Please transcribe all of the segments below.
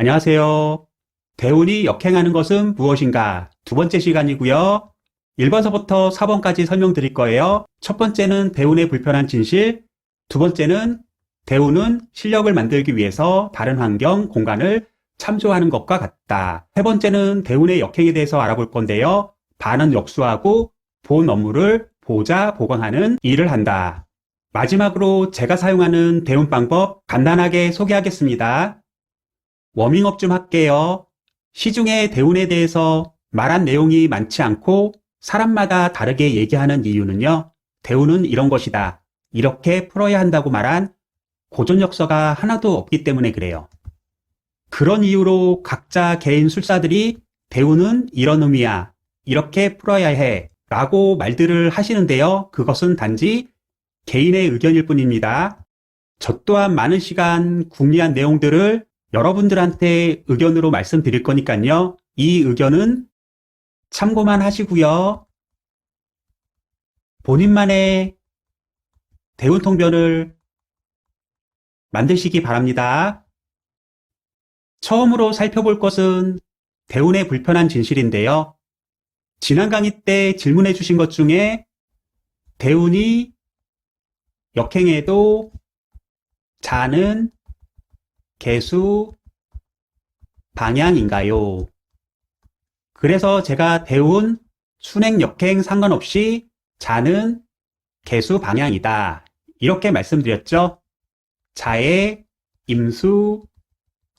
안녕하세요. 대운이 역행하는 것은 무엇인가? 두 번째 시간이고요. 1번서부터 4번까지 설명드릴 거예요. 첫 번째는 대운의 불편한 진실, 두 번째는 대운은 실력을 만들기 위해서 다른 환경, 공간을 참조하는 것과 같다. 세 번째는 대운의 역행에 대해서 알아볼 건데요. 반은 역수하고 본 업무를 보자 보강하는 일을 한다. 마지막으로 제가 사용하는 대운 방법 간단하게 소개하겠습니다. 워밍업 좀 할게요. 시중에 대운에 대해서 말한 내용이 많지 않고 사람마다 다르게 얘기하는 이유는요. 대운은 이런 것이다. 이렇게 풀어야 한다고 말한 고전 역서가 하나도 없기 때문에 그래요. 그런 이유로 각자 개인 술사들이 대운은 이런 의미야. 이렇게 풀어야 해. 라고 말들을 하시는데요. 그것은 단지 개인의 의견일 뿐입니다. 저 또한 많은 시간 궁리한 내용들을 여러분들한테 의견으로 말씀드릴 거니까요. 이 의견은 참고만 하시고요. 본인만의 대운 통변을 만드시기 바랍니다. 처음으로 살펴볼 것은 대운의 불편한 진실인데요. 지난 강의 때 질문해 주신 것 중에 대운이 역행해도 자는 개수 방향인가요? 그래서 제가 대운 순행 역행 상관없이 자는 개수 방향이다. 이렇게 말씀드렸죠. 자의 임수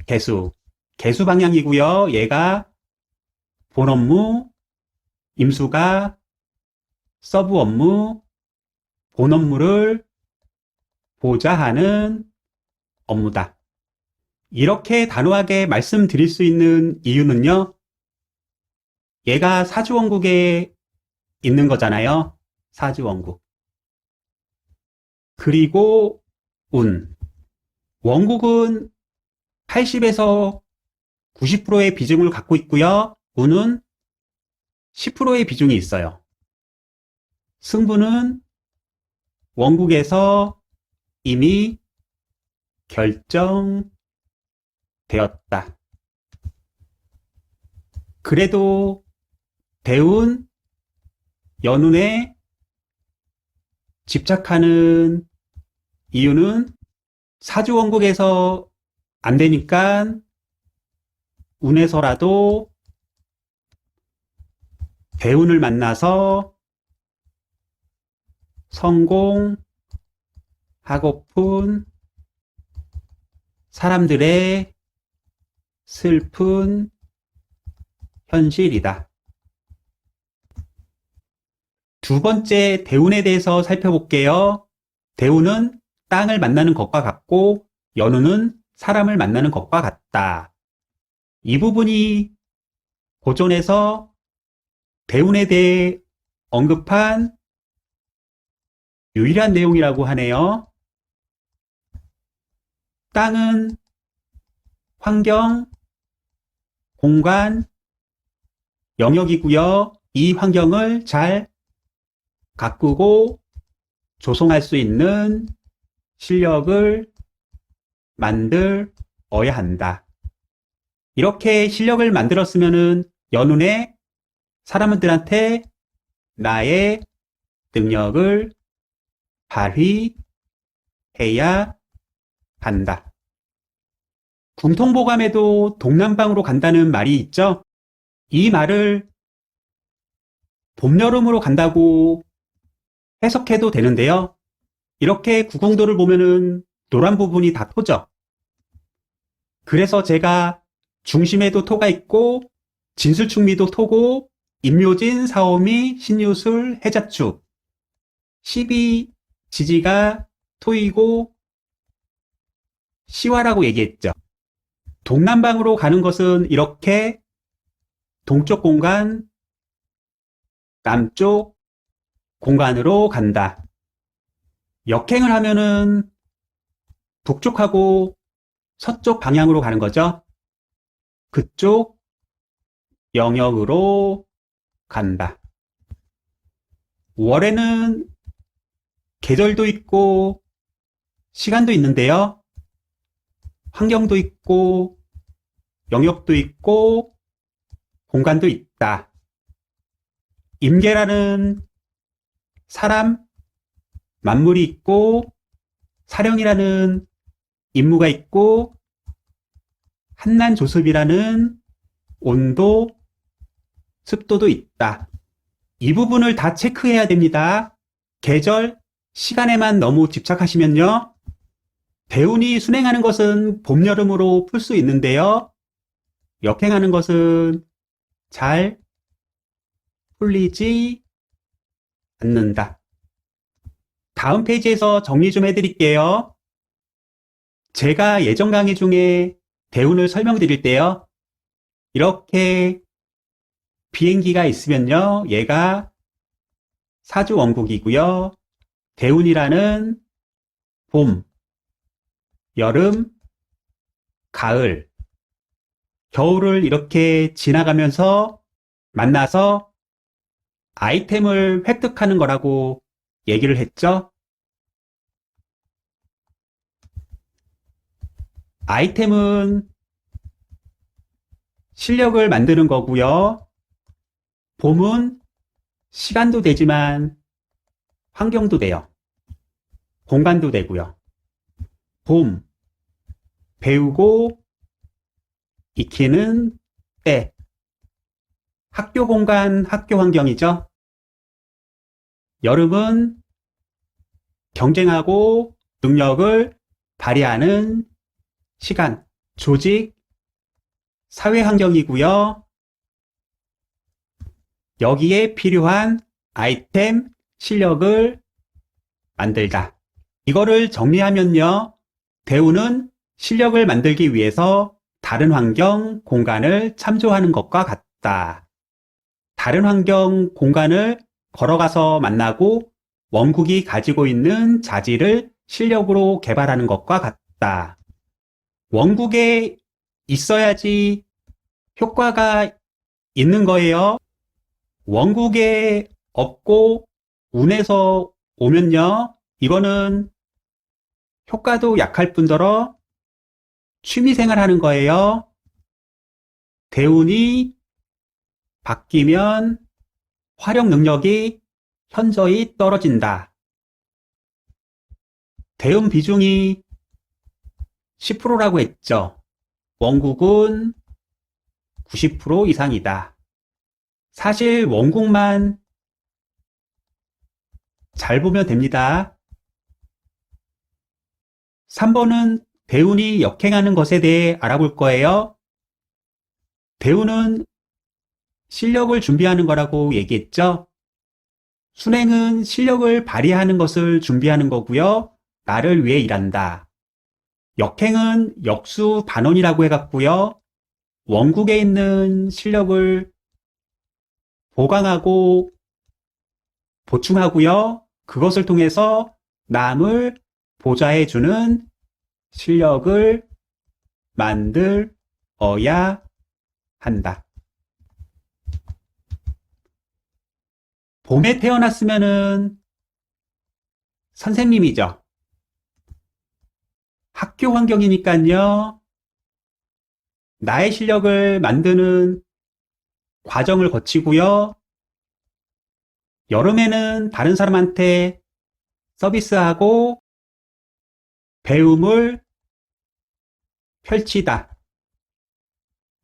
개수 개수 방향이고요. 얘가 본 업무 임수가 서브 업무 본 업무를 보자 하는 업무다. 이렇게 단호하게 말씀드릴 수 있는 이유는요. 얘가 사주원국에 있는 거잖아요. 사주원국. 그리고 운. 원국은 80에서 90%의 비중을 갖고 있고요. 운은 10%의 비중이 있어요. 승부는 원국에서 이미 결정 되었다. 그래도 대운 연운에 집착하는 이유는 사주 원국에서 안 되니까 운에서라도 대운을 만나서 성공하고픈 사람들의 슬픈 현실이다. 두 번째 대운에 대해서 살펴볼게요. 대운은 땅을 만나는 것과 같고 연운은 사람을 만나는 것과 같다. 이 부분이 고전에서 대운에 대해 언급한 유일한 내용이라고 하네요. 땅은 환경, 공간, 영역이고요. 이 환경을 잘 가꾸고 조성할 수 있는 실력을 만들어야 한다. 이렇게 실력을 만들었으면은 연운에 사람들한테 나의 능력을 발휘해야 한다. 궁통보감에도 동남방으로 간다는 말이 있죠? 이 말을 봄, 여름으로 간다고 해석해도 되는데요. 이렇게 구공도를 보면은 노란 부분이 다 토죠. 그래서 제가 중심에도 토가 있고 진술충미도 토고 임묘진, 사오미, 신유술, 해자축 12 지지가 토이고 시화라고 얘기했죠. 동남방으로 가는 것은 이렇게 동쪽 공간, 남쪽 공간으로 간다. 역행을 하면은 북쪽하고 서쪽 방향으로 가는 거죠. 그쪽 영역으로 간다. 월에는 계절도 있고 시간도 있는데요. 환경도 있고 영역도 있고 공간도 있다. 임계라는 사람, 만물이 있고 사령이라는 임무가 있고 한난 조습이라는 온도, 습도도 있다. 이 부분을 다 체크해야 됩니다. 계절, 시간에만 너무 집착하시면요. 대운이 순행하는 것은 봄, 여름으로 풀 수 있는데요. 역행하는 것은 잘 풀리지 않는다. 다음 페이지에서 정리 좀 해드릴게요. 제가 예전 강의 중에 대운을 설명드릴 때요. 이렇게 비행기가 있으면요. 얘가 사주 원국이고요. 대운이라는 봄, 여름, 가을, 겨울을 이렇게 지나가면서 만나서 아이템을 획득하는 거라고 얘기를 했죠. 아이템은 실력을 만드는 거고요. 봄은 시간도 되지만 환경도 돼요. 공간도 되고요. 봄, 배우고 익히는 때. 학교 공간, 학교 환경이죠. 여름은 경쟁하고 능력을 발휘하는 시간, 조직, 사회 환경이고요. 여기에 필요한 아이템, 실력을 만들다. 이거를 정리하면요. 대우는 실력을 만들기 위해서 다른 환경, 공간을 참조하는 것과 같다. 다른 환경, 공간을 걸어가서 만나고 원국이 가지고 있는 자질을 실력으로 개발하는 것과 같다. 원국에 있어야지 효과가 있는 거예요. 원국에 없고 운에서 오면요. 이거는 효과도 약할 뿐더러 취미생활 하는 거예요. 대운이 바뀌면 활용 능력이 현저히 떨어진다. 대응 비중이 10%라고 했죠. 원국은 90% 이상이다. 사실 원국만 잘 보면 됩니다. 3번은 대운이 역행하는 것에 대해 알아볼 거예요. 대운은 실력을 준비하는 거라고 얘기했죠. 순행은 실력을 발휘하는 것을 준비하는 거고요. 나를 위해 일한다. 역행은 역수 반원이라고 해갖고요. 원국에 있는 실력을 보강하고 보충하고요. 그것을 통해서 남을 보좌해주는 실력을 만들어야 한다. 봄에 태어났으면은 선생님이죠. 학교 환경이니까요. 나의 실력을 만드는 과정을 거치고요. 여름에는 다른 사람한테 서비스하고 배움을 펼치다.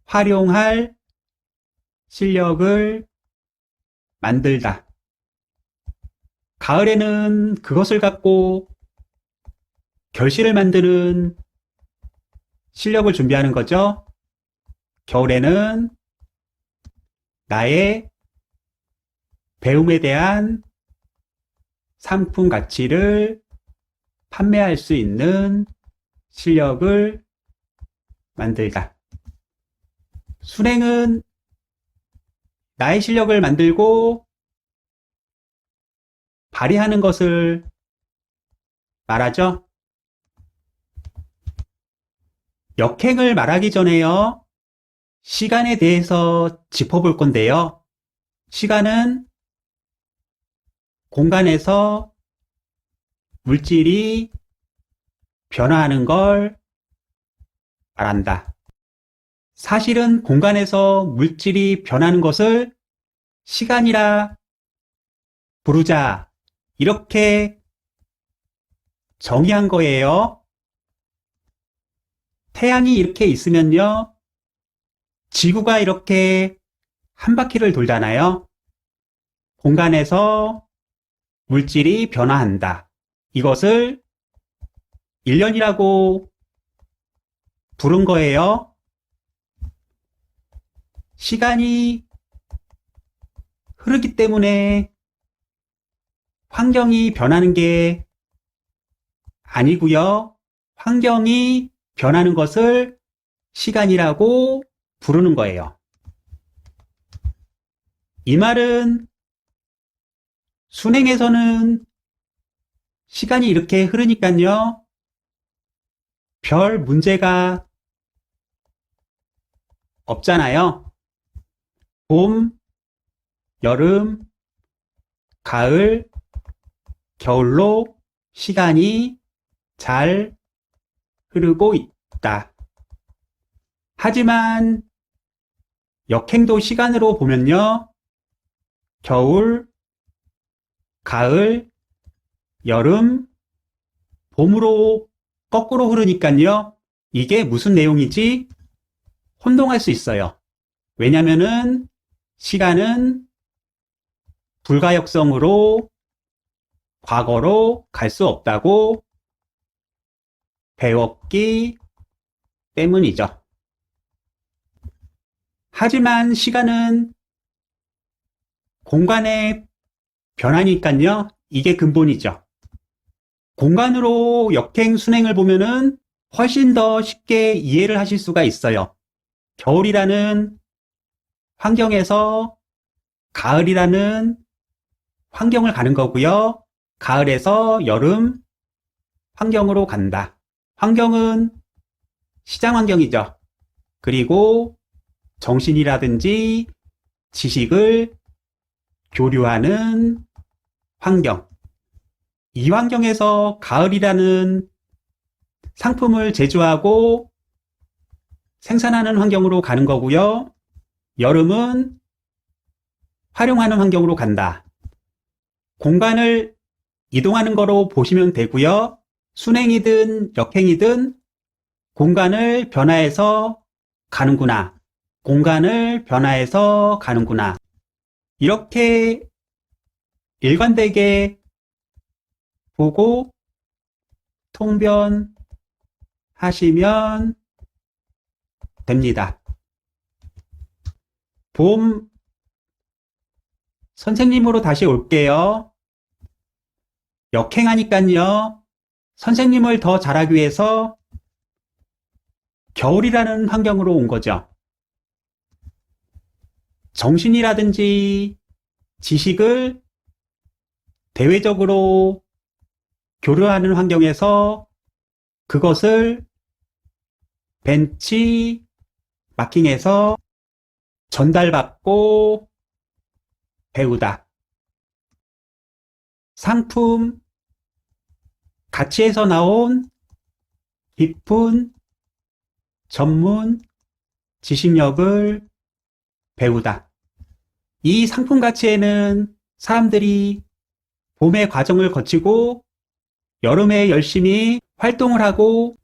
활용할 실력을 만들다. 가을에는 그것을 갖고 결실을 만드는 실력을 준비하는 거죠. 겨울에는 나의 배움에 대한 상품 가치를 판매할 수 있는 실력을 만들다. 순행은 나의 실력을 만들고 발휘하는 것을 말하죠. 역행을 말하기 전에요. 시간에 대해서 짚어볼 건데요. 시간은 공간에서 물질이 변화하는 걸 말한다. 사실은 공간에서 물질이 변하는 것을 시간이라 부르자. 이렇게 정의한 거예요. 태양이 이렇게 있으면요. 지구가 이렇게 한 바퀴를 돌잖아요. 공간에서 물질이 변화한다. 이것을 1년이라고 부른 거예요. 시간이 흐르기 때문에 환경이 변하는 게 아니고요. 환경이 변하는 것을 시간이라고 부르는 거예요. 이 말은 순행에서는 시간이 이렇게 흐르니까요. 별 문제가 없잖아요. 봄, 여름, 가을, 겨울로 시간이 잘 흐르고 있다. 하지만 역행도 시간으로 보면요. 겨울, 가을, 여름, 봄으로 거꾸로 흐르니까요. 이게 무슨 내용이지? 혼동할 수 있어요. 왜냐면은 시간은 불가역성으로 과거로 갈 수 없다고 배웠기 때문이죠. 하지만 시간은 공간의 변화니까요. 이게 근본이죠. 공간으로 역행 순행을 보면은 훨씬 더 쉽게 이해를 하실 수가 있어요. 겨울이라는 환경에서 가을이라는 환경을 가는 거고요. 가을에서 여름 환경으로 간다. 환경은 시장 환경이죠. 그리고 정신이라든지 지식을 교류하는 환경. 이 환경에서 가을이라는 상품을 제조하고 생산하는 환경으로 가는 거고요. 여름은 활용하는 환경으로 간다. 공간을 이동하는 거로 보시면 되고요. 순행이든 역행이든 공간을 변화해서 가는구나. 공간을 변화해서 가는구나. 이렇게 일관되게 보고 통변하시면 됩니다. 봄 선생님으로 다시 올게요. 역행하니깐요. 선생님을 더 잘하기 위해서 겨울이라는 환경으로 온 거죠. 정신이라든지 지식을 대외적으로 교류하는 환경에서 그것을 벤치 마킹해서 전달받고 배우다. 상품, 가치에서 나온 깊은 전문 지식력을 배우다. 이 상품 가치에는 사람들이 봄의 과정을 거치고 여름에 열심히 활동을 하고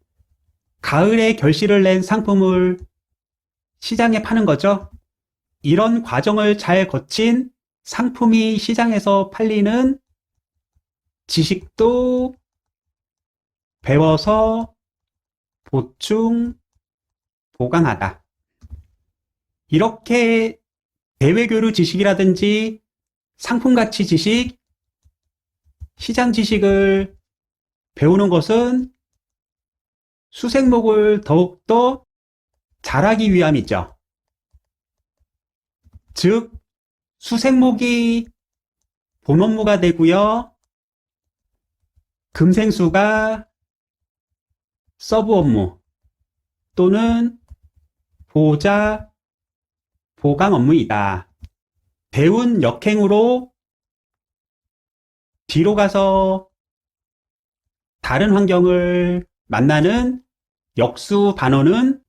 가을에 결실을 낸 상품을 시장에 파는 거죠. 이런 과정을 잘 거친 상품이 시장에서 팔리는 지식도 배워서 보충, 보강하다. 이렇게 대외교류 지식이라든지 상품 가치 지식, 시장 지식을 배우는 것은 수생목을 더욱더 잘하기 위함이죠. 즉, 수생목이 본업무가 되고요. 금생수가 서브 업무 또는 보호자 보강 업무이다. 배운 역행으로 뒤로 가서 다른 환경을 만나는 역수 반원은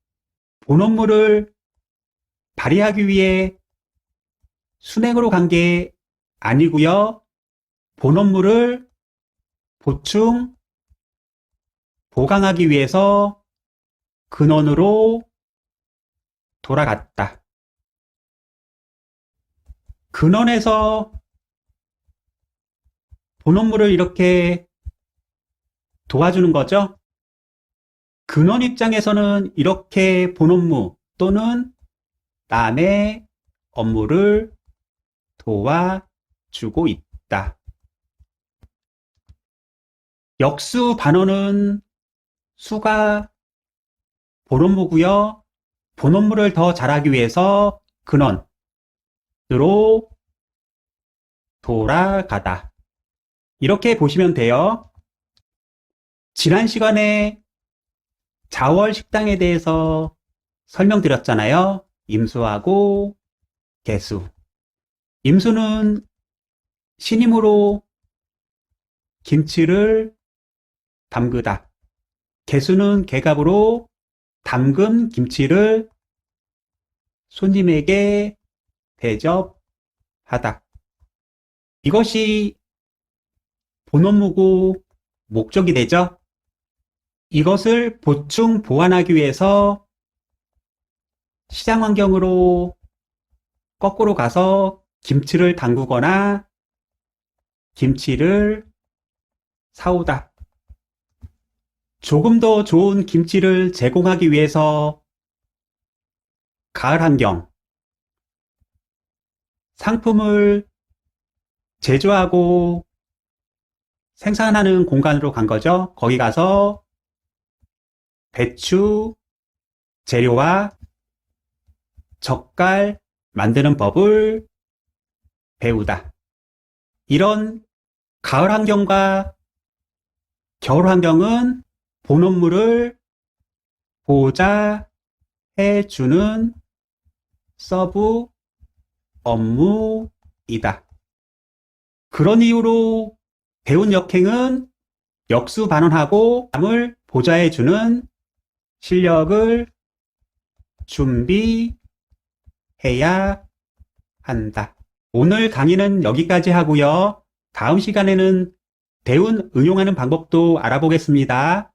본 업무를 발휘하기 위해 순행으로 간 게 아니고요. 본 업무를 보충, 보강하기 위해서 근원으로 돌아갔다. 근원에서 본 업무를 이렇게 도와주는 거죠. 근원 입장에서는 이렇게 본 업무 또는 남의 업무를 도와주고 있다. 역수 반원은 수가 본 업무고요. 본 업무를 더 잘하기 위해서 근원으로 돌아가다. 이렇게 보시면 돼요. 지난 시간에 자월 식당에 대해서 설명드렸잖아요. 임수하고 개수. 임수는 신임으로 김치를 담그다. 개수는 개갑으로 담근 김치를 손님에게 대접하다. 이것이 본업무고 목적이 되죠. 이것을 보충 보완하기 위해서 시장 환경으로 거꾸로 가서 김치를 담그거나 김치를 사오다. 조금 더 좋은 김치를 제공하기 위해서 가을 환경 상품을 제조하고 생산하는 공간으로 간 거죠. 거기 가서 배추 재료와 젓갈 만드는 법을 배우다. 이런 가을 환경과 겨울 환경은 본업무를 보자 해주는 서브 업무이다. 그런 이유로 배운 역행은 역수 반원하고 남을 보좌해주는 실력을 준비해야 한다. 오늘 강의는 여기까지 하고요. 다음 시간에는 대운 응용하는 방법도 알아보겠습니다.